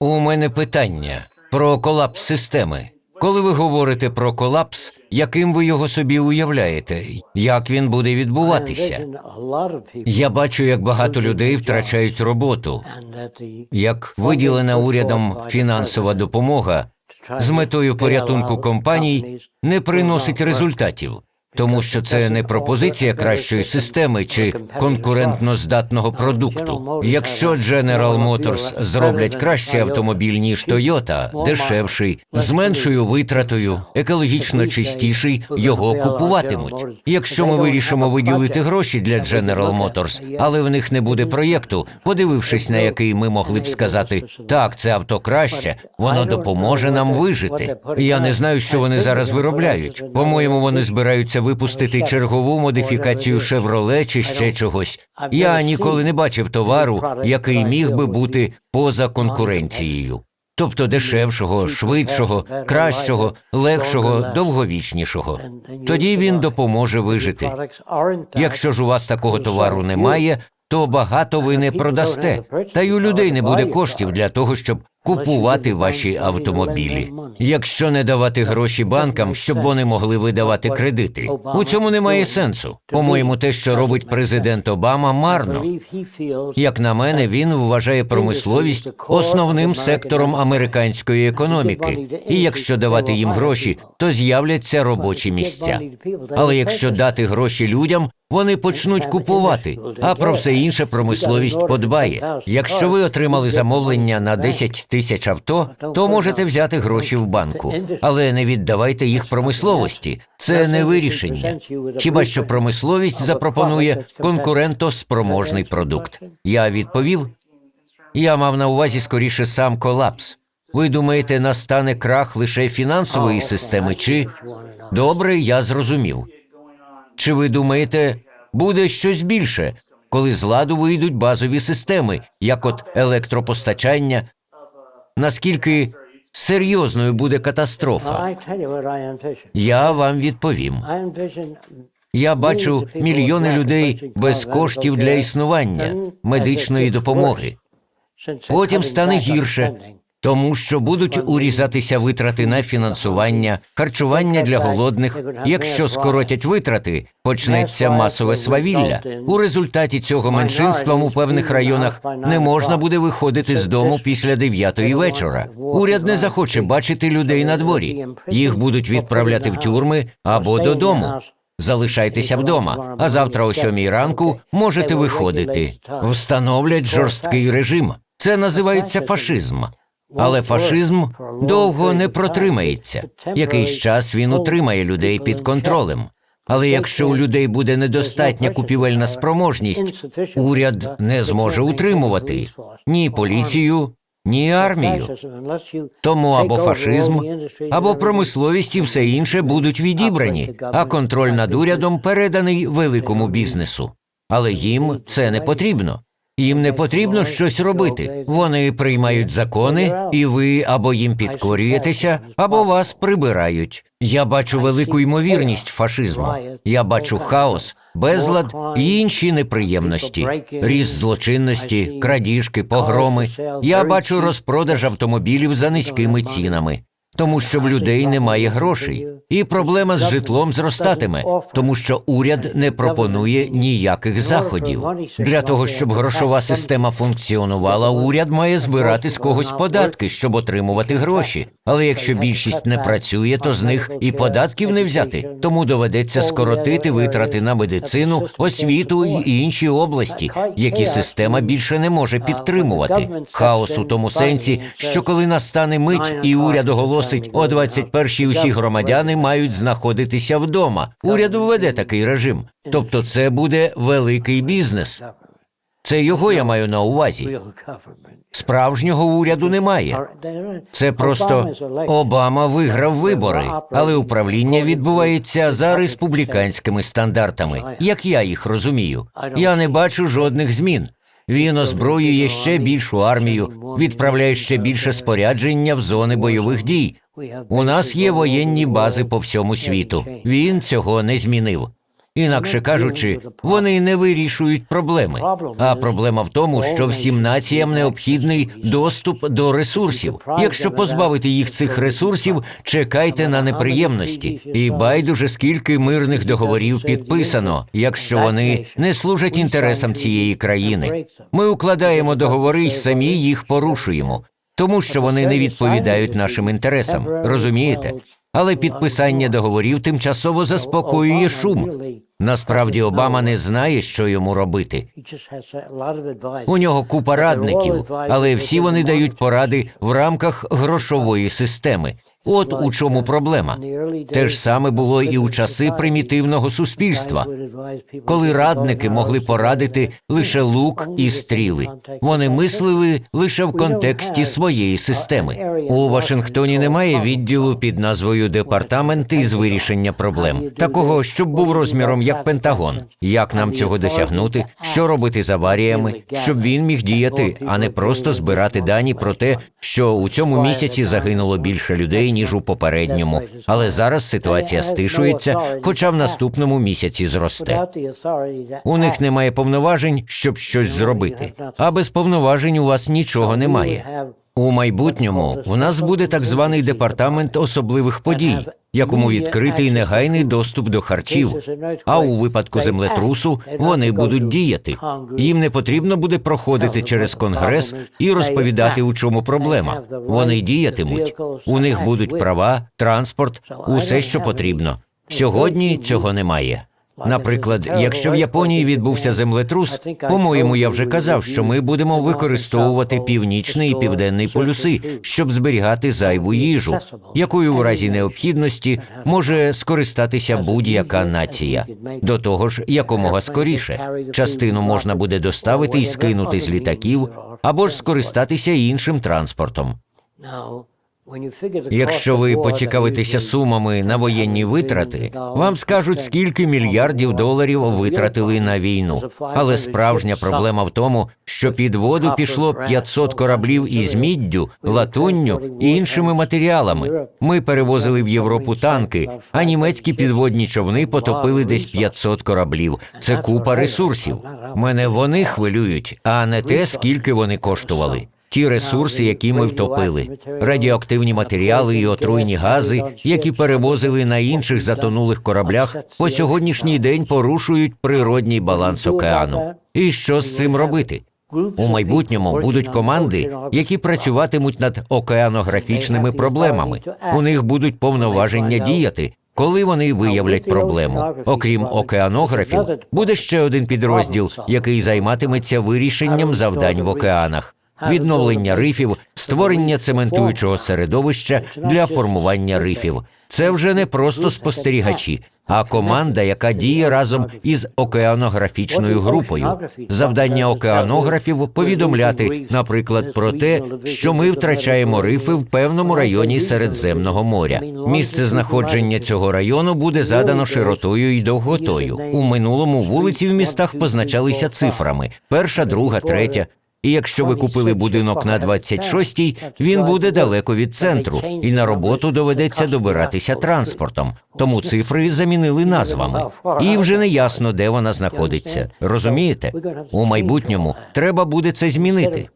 У мене питання про колапс системи. Коли ви говорите про колапс, яким ви його собі уявляєте? Як він буде відбуватися? Я бачу, як багато людей втрачають роботу, як виділена урядом фінансова допомога з метою порятунку компаній не приносить результатів, тому що це не пропозиція кращої системи чи конкурентно здатного продукту. Якщо General Motors зроблять кращий автомобіль ніж Toyota, дешевший, з меншою витратою, екологічно чистіший, його купуватимуть. Якщо ми вирішимо виділити гроші для General Motors, але в них не буде проєкту, подивившись на який ми могли б сказати, так, це авто краще, воно допоможе нам вижити. Я не знаю, що вони зараз виробляють. По-моєму, вони збираються випустити чергову модифікацію Chevrolet чи ще чогось. Я ніколи не бачив товару, який міг би бути поза конкуренцією. Тобто дешевшого, швидшого, кращого, легшого, довговічнішого. Тоді він допоможе вижити. Якщо ж у вас такого товару немає, то багато ви не продасте, та й у людей не буде коштів для того, щоб купувати ваші автомобілі. Якщо не давати гроші банкам, щоб вони могли видавати кредити, у цьому немає сенсу. По-моєму, те, що робить президент Обама, марно. Як на мене, він вважає промисловість основним сектором американської економіки, і якщо давати їм гроші, то з'являться робочі місця. Але якщо дати гроші людям, вони почнуть купувати, а про все інше промисловість подбає. Якщо ви отримали замовлення на 10 тисяч авто, то можете взяти гроші в банку, але не віддавайте їх промисловості. Це не вирішення. Хіба що промисловість запропонує конкурентоспроможний продукт? Я відповів. Я мав на увазі скоріше сам колапс. Ви думаєте, настане крах лише фінансової системи? Чи добре, я зрозумів. Чи ви думаєте, буде щось більше, коли з ладу вийдуть базові системи, як от електропостачання? Наскільки серйозною буде катастрофа? Я вам відповім. Я бачу мільйони людей без коштів для існування, медичної допомоги. Потім стане гірше, тому що будуть урізатися витрати на фінансування, харчування для голодних. Якщо скоротять витрати, почнеться масове свавілля. У результаті цього меншинствам у певних районах не можна буде виходити з дому після дев'ятої вечора. Уряд не захоче бачити людей на дворі. Їх будуть відправляти в тюрми або додому. Залишайтеся вдома, а завтра о сьомій ранку можете виходити. Встановлять жорсткий режим. Це називається фашизм. Але фашизм довго не протримається. Якийсь час він утримає людей під контролем. Але якщо у людей буде недостатня купівельна спроможність, уряд не зможе утримувати ні поліцію, ні армію. Тому або фашизм, або промисловість і все інше будуть відібрані, а контроль над урядом переданий великому бізнесу. Але їм це не потрібно. Їм не потрібно щось робити. Вони приймають закони, і ви або їм підкорюєтеся, або вас прибирають. Я бачу велику ймовірність фашизму. Я бачу хаос, безлад і інші неприємності, ріст злочинності, крадіжки, погроми. Я бачу розпродаж автомобілів за низькими цінами. Тому що в людей немає грошей, і проблема з житлом зростатиме, тому що уряд не пропонує ніяких заходів. Для того щоб грошова система функціонувала, уряд має збирати з когось податки, щоб отримувати гроші. Але якщо більшість не працює, то з них і податків не взяти. Тому доведеться скоротити витрати на медицину, освіту і інші області, які система більше не може підтримувати. Хаос у тому сенсі, що коли настане мить і уряд оголосить о 21-й усі громадяни мають знаходитися вдома. Уряд введе такий режим. Тобто, це буде великий бізнес. Це його я маю на увазі. Справжнього уряду немає. Це просто Обама виграв вибори, але управління відбувається за республіканськими стандартами, як я їх розумію. Я не бачу жодних змін. Він озброює ще більшу армію, відправляє ще більше спорядження в зони бойових дій. У нас є воєнні бази по всьому світу. Він цього не змінив. Інакше кажучи, вони не вирішують проблеми. А проблема в тому, що всім націям необхідний доступ до ресурсів. Якщо позбавити їх цих ресурсів, чекайте на неприємності. І байдуже скільки мирних договорів підписано, якщо вони не служать інтересам цієї країни. Ми укладаємо договори і самі їх порушуємо, тому що вони не відповідають нашим інтересам. Розумієте? Але підписання договорів тимчасово заспокоює шум. Насправді Обама не знає, що йому робити. У нього купа радників, але всі вони дають поради в рамках грошової системи. От у чому проблема. Те ж саме було і у часи примітивного суспільства, коли радники могли порадити лише лук і стріли. Вони мислили лише в контексті своєї системи. У Вашингтоні немає відділу під назвою Департамент із вирішення проблем, такого, щоб був розміром як Пентагон. Як нам цього досягнути? Що робити з аваріями, щоб він міг діяти, а не просто збирати дані про те, що у цьому місяці загинуло більше людей ніж у попередньому. Але зараз ситуація стишується, хоча в наступному місяці зросте. У них немає повноважень, щоб щось зробити. А без повноважень у вас нічого немає. У майбутньому в нас буде так званий департамент особливих подій, якому відкритий негайний доступ до харчів. А у випадку землетрусу вони будуть діяти. Їм не потрібно буде проходити через конгрес і розповідати, у чому проблема. Вони діятимуть. У них будуть права, транспорт, усе, що потрібно. Сьогодні цього немає. Наприклад, якщо в Японії відбувся землетрус, по-моєму, я вже казав, що ми будемо використовувати північний і південний полюси, щоб зберігати зайву їжу, якою в разі необхідності може скористатися будь-яка нація. До того ж, якомога скоріше. Частину можна буде доставити і скинути з літаків, або ж скористатися іншим транспортом. Якщо ви поцікавитеся сумами на воєнні витрати, вам скажуть, скільки мільярдів доларів витратили на війну. Але справжня проблема в тому, що під воду пішло 500 кораблів із міддю, латунню і іншими матеріалами. Ми перевозили в Європу танки, а німецькі підводні човни потопили десь 500 кораблів. Це купа ресурсів. Мене вони хвилюють, а не те, скільки вони коштували. Ті ресурси, які ми втопили, радіоактивні матеріали і отруйні гази, які перевозили на інших затонулих кораблях, по сьогоднішній день порушують природній баланс океану. І що з цим робити? У майбутньому будуть команди, які працюватимуть над океанографічними проблемами. У них будуть повноваження діяти. Коли вони виявлять проблему, окрім океанографів, буде ще один підрозділ, який займатиметься вирішенням завдань в океанах відновлення рифів, створення цементуючого середовища для формування рифів. Це вже не просто спостерігачі, а команда, яка діє разом із океанографічною групою. Завдання океанографів повідомляти, наприклад, про те, що ми втрачаємо рифи в певному районі Середземного моря. Місце знаходження цього району буде задано широтою і довготою. У минулому вулиці в містах позначалися цифрами: перша, друга, третя. І якщо ви купили будинок на 26-й, він буде далеко від центру, і на роботу доведеться добиратися транспортом. Тому цифри замінили назвами, і вже не ясно, де вона знаходиться. Розумієте? У майбутньому треба буде це змінити.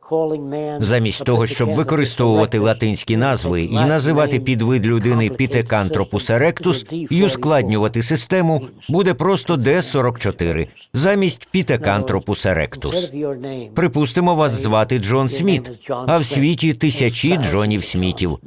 Замість того, щоб використовувати латинські назви і називати підвид людини Пітекантропус еректус і ускладнювати систему, буде просто Д-44 замість Пітекантропус еректус. Припустимо, вас звати Джон Сміт, а в світі тисячі Джонів Смітів.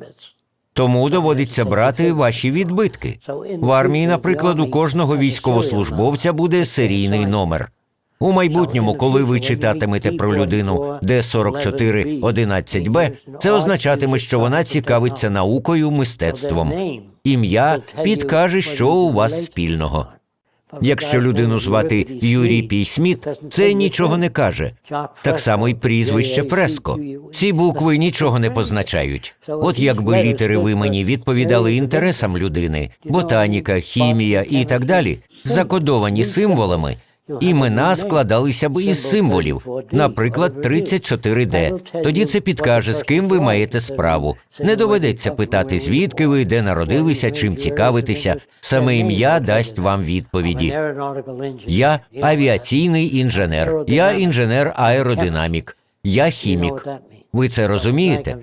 Тому доводиться брати ваші відбитки. В армії, наприклад, у кожного військовослужбовця буде серійний номер. У майбутньому, коли ви читатимете про людину Д-44 11Б, це означатиме, що вона цікавиться наукою, мистецтвом. Ім'я підкаже, що у вас спільного. Якщо людину звати Юрій Пій Сміт, це нічого не каже. Так само й прізвище Фреско. Ці букви нічого не позначають. От якби літери в імені відповідали інтересам людини, ботаніка, хімія і так далі, закодовані символами. Імена складалися б із символів, наприклад, 34D. Тоді це підкаже, з ким ви маєте справу. Не доведеться питати, звідки ви, де народилися, чим цікавитися. Саме ім'я дасть вам відповіді. Я авіаційний інженер, я інженер аеродинамік, я хімік. Ви це розумієте?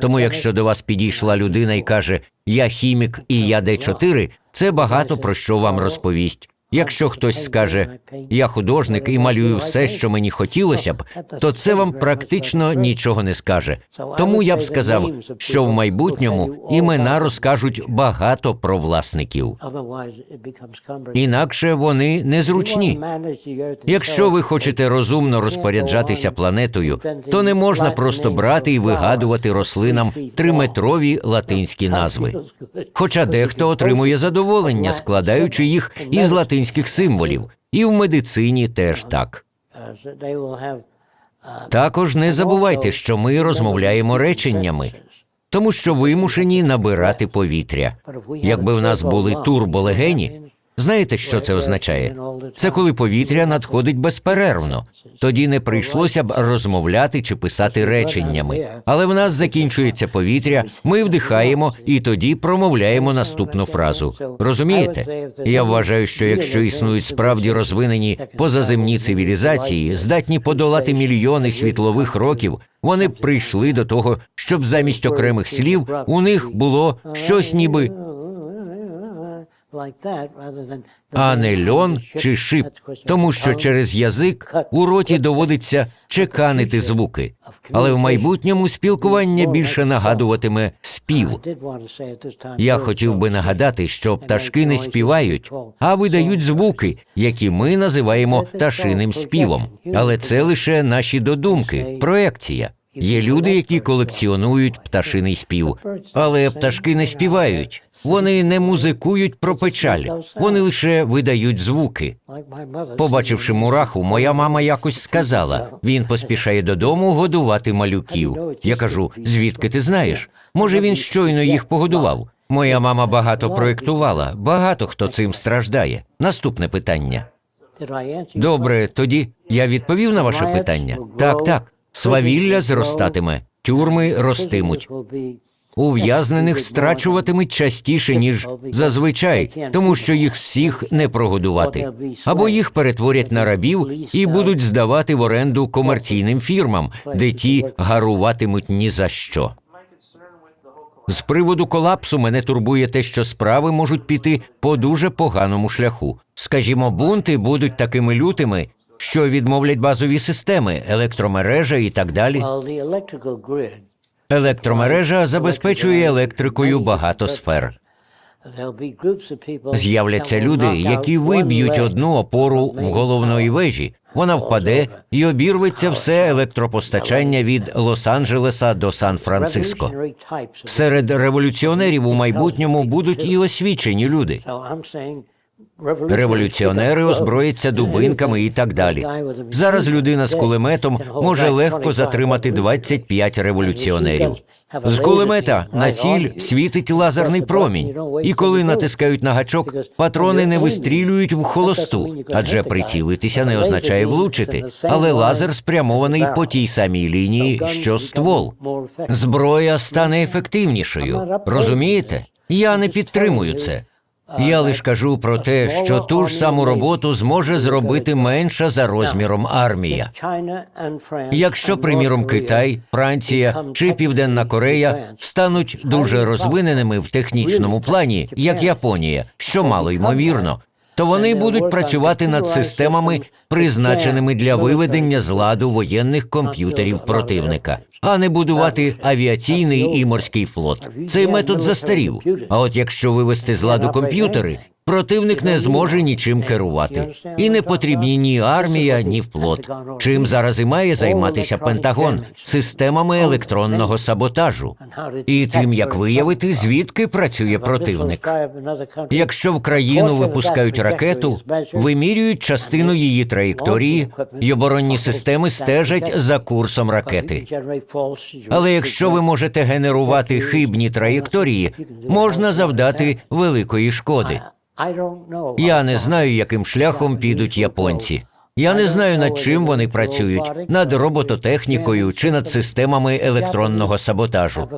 Тому, якщо до вас підійшла людина і каже Я хімік і я Д4, це багато про що вам розповість. Якщо хтось скаже Я художник і малюю все, що мені хотілося б, то це вам практично нічого не скаже. Тому я б сказав, що в майбутньому імена розкажуть багато про власників. Інакше вони незручні. Якщо ви хочете розумно розпоряджатися планетою, то не можна просто брати і вигадувати рослинам триметрові латинські назви. Хоча дехто отримує задоволення, складаючи їх із латинських символів, і в медицині теж так. Також не забувайте, що ми розмовляємо реченнями, тому що вимушені набирати повітря. Якби в нас були турболегені, знаєте, що це означає? Це коли повітря надходить безперервно. Тоді не прийшлося б розмовляти чи писати реченнями. Але в нас закінчується повітря, ми вдихаємо і тоді промовляємо наступну фразу. Розумієте? Я вважаю, що якщо існують справді розвинені позаземні цивілізації, здатні подолати мільйони світлових років, вони б прийшли до того, щоб замість окремих слів у них було щось ніби а не льон чи шип, тому що через язик у роті доводиться чеканити звуки. Але в майбутньому спілкування більше нагадуватиме спів. Я хотів би нагадати, що пташки не співають, а видають звуки, які ми називаємо пташиним співом. Але це лише наші додумки, проекція. Є люди, які колекціонують пташиний спів, але пташки не співають. Вони не музикують про печаль, вони лише видають звуки. Побачивши мураху, моя мама якось сказала: він поспішає додому годувати малюків. Я кажу: звідки ти знаєш? Може, він щойно їх погодував. Моя мама багато проєктувала, багато хто цим страждає. Наступне питання. Добре, тоді я відповів на ваше питання. Так, так. Свавілля зростатиме, тюрми ростимуть. Ув'язнених страчуватимуть частіше, ніж зазвичай, тому що їх всіх не прогодувати. Або їх перетворять на рабів і будуть здавати в оренду комерційним фірмам, де ті гаруватимуть ні за що. З приводу колапсу мене турбує те, що справи можуть піти по дуже поганому шляху. Скажімо, бунти будуть такими лютими, що відмовлять базові системи, електромережа і так далі. Електромережа забезпечує електрикою багато сфер. З'являться люди, які виб'ють одну опору в головної вежі. Вона впаде і обірветься все електропостачання від Лос-Анджелеса до Сан-Франциско. Серед революціонерів у майбутньому будуть і освічені люди. Революціонери озброяться дубинками і так далі. Зараз людина з кулеметом може легко затримати 25 революціонерів. З кулемета на ціль світить лазерний промінь, і коли натискають на гачок, патрони не вистрілюють в холосту, адже прицілитися не означає влучити. Але лазер спрямований по тій самій лінії, що ствол. Зброя стане ефективнішою. Розумієте? Я не підтримую це. Я лиш кажу про те, що ту ж саму роботу зможе зробити менша за розміром армія. Якщо, приміром, Китай, Франція чи Південна Корея стануть дуже розвиненими в технічному плані, як Японія, що мало ймовірно, то вони будуть працювати над системами, призначеними для виведення з ладу воєнних комп'ютерів противника, а не будувати авіаційний і морський флот. Цей метод застарів. А от якщо вивести з ладу комп'ютери, противник не зможе нічим керувати. І не потрібні ні армія, ні флот. Чим зараз і має займатися Пентагон системами електронного саботажу і тим, як виявити, звідки працює противник. Якщо в країну випускають ракету, вимірюють частину її траєкторії, і оборонні системи стежать за курсом ракети. Але якщо ви можете генерувати хибні траєкторії, можна завдати великої шкоди. Я не знаю, яким шляхом підуть японці. Я не знаю, над чим вони працюють над робототехнікою чи над системами електронного саботажу.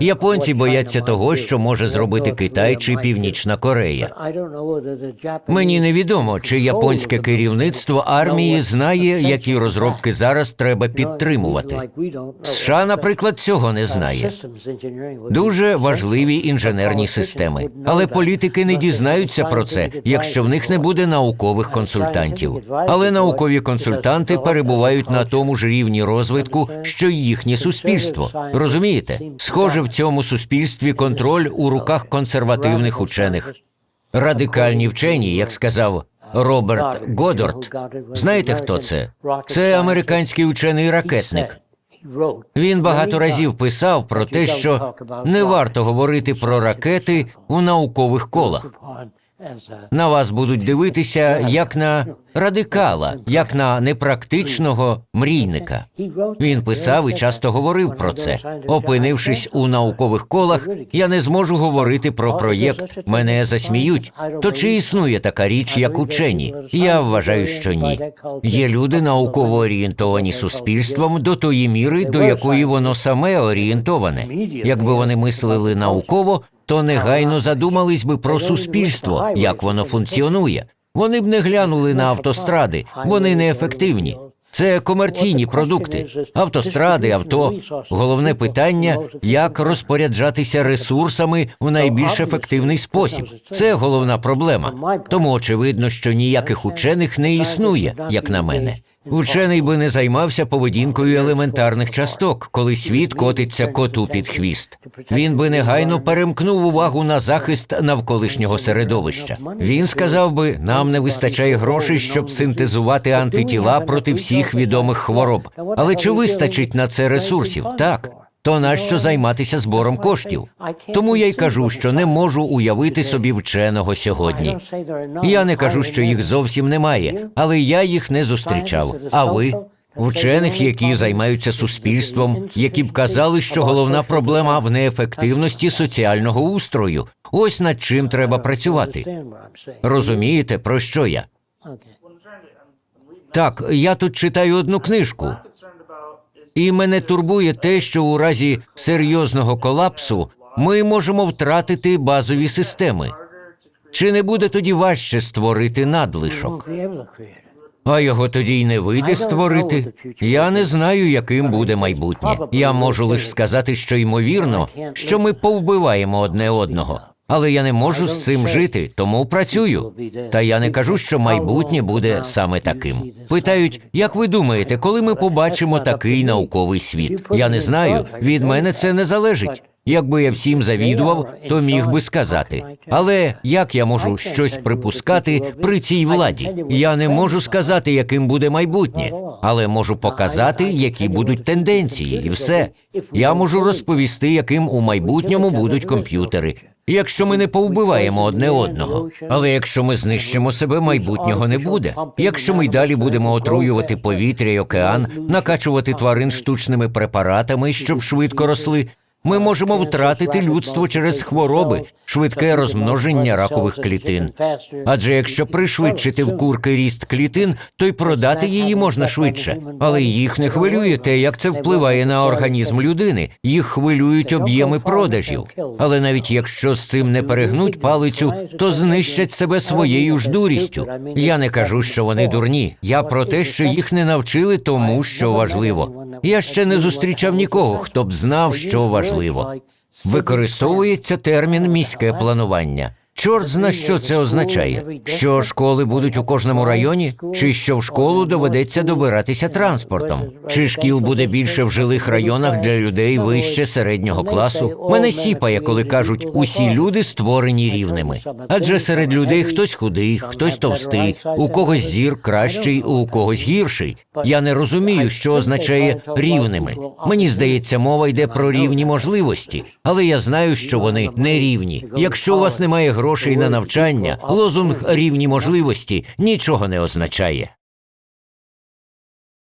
Японці бояться того, що може зробити Китай чи Північна Корея. Мені невідомо, чи японське керівництво армії знає, які розробки зараз треба підтримувати. США, наприклад, цього не знає. Дуже важливі інженерні системи, але політики не дізнаються про це, якщо в них не буде наукових консультантів. Але наукові консультанти перебувають на тому ж рівні розвитку, що й їхнє суспільство. Розумієте? Схоже, в цьому суспільстві контроль у руках консервативних учених. Радикальні вчені, як сказав Роберт Годорт. Знаєте, хто це? Це американський учений ракетник. Він багато разів писав про те, що не варто говорити про ракети у наукових колах. На вас будуть дивитися як на радикала, як на непрактичного мрійника. Він писав і часто говорив про це. Опинившись у наукових колах, я не зможу говорити про проєкт. Мене засміють. То чи існує така річ, як учені? Я вважаю, що ні. Є люди науково орієнтовані суспільством до тої міри, до якої воно саме орієнтоване. Якби вони мислили науково, то негайно задумались би про суспільство, як воно функціонує. Вони б не глянули на автостради, вони неефективні. Це комерційні продукти, автостради, авто. Головне питання як розпоряджатися ресурсами в найбільш ефективний спосіб. Це головна проблема. Тому очевидно, що ніяких учених не існує, як на мене. Учений би не займався поведінкою елементарних часток, коли світ котиться коту під хвіст. Він би негайно перемкнув увагу на захист навколишнього середовища. Він сказав би: нам не вистачає грошей, щоб синтезувати антитіла проти всіх відомих хвороб. Але чи вистачить на це ресурсів? Так. То нащо займатися збором коштів? Тому я й кажу, що не можу уявити собі вченого сьогодні. Я не кажу, що їх зовсім немає, але я їх не зустрічав. А ви? Вчених, які займаються суспільством, які б казали, що головна проблема в неефективності соціального устрою. Ось над чим треба працювати. Розумієте, про що я? Так, я тут читаю одну книжку, і мене турбує те, що у разі серйозного колапсу ми можемо втратити базові системи. Чи не буде тоді важче створити надлишок? А його тоді й не вийде створити. Я не знаю, яким буде майбутнє. Я можу лише сказати, що ймовірно, що ми повбиваємо одне одного. Але я не можу з цим жити, тому працюю. Та я не кажу, що майбутнє буде саме таким. Питають, як ви думаєте, коли ми побачимо такий науковий світ? Я не знаю. Від мене це не залежить. Якби я всім завідував, то міг би сказати. Але як я можу щось припускати при цій владі? Я не можу сказати, яким буде майбутнє, але можу показати, які будуть тенденції, і все. Я можу розповісти, яким у майбутньому будуть комп'ютери. Якщо ми не повбиваємо одне одного, але якщо ми знищимо себе, майбутнього не буде. Якщо ми й далі будемо отруювати повітря й океан, накачувати тварин штучними препаратами, щоб швидко росли, ми можемо втратити людство через хвороби, швидке розмноження ракових клітин. Адже якщо пришвидшити в курки ріст клітин, то й продати її можна швидше. Але їх не хвилює те, як це впливає на організм людини. Їх хвилюють об'єми продажів. Але навіть якщо з цим не перегнуть палицю, то знищать себе своєю ж дурістю. Я не кажу, що вони дурні. Я про те, що їх не навчили тому, що важливо. Я ще не зустрічав нікого, хто б знав, що важливо. Використовується термін міське планування. Чорт зна, що це означає. Що школи будуть у кожному районі, чи що в школу доведеться добиратися транспортом, чи шкіл буде більше в жилих районах для людей вище середнього класу. Мене сіпає, коли кажуть, усі люди створені рівними. Адже серед людей хтось худий, хтось товстий, у когось зір кращий, у когось гірший. Я не розумію, що означає рівними. Мені здається, мова йде про рівні можливості, але я знаю, що вони не рівні. Якщо у вас немає грошей на навчання, лозунг рівні можливості нічого не означає.